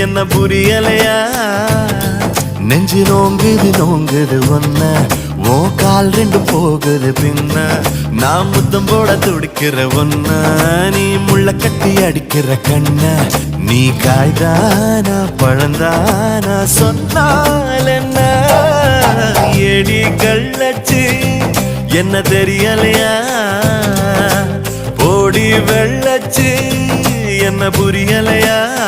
என்ன புரியலையா? நெஞ்சு நோங்குது நோங்குது ஒன்ன ஓ கால் ரெண்டு போகுது பின்ன. நான் முத்தம் போட துடிக்கிற ஒன்ன நீ முள்ள கட்டி அடிக்கிற கண்ண. நீ காய்தானா பழந்தானா சொன்னால் என்ன? எடி கள்ளச்சு என்ன தெரியலையா? போடி வெள்ளச்சு என்ன புரியலையா?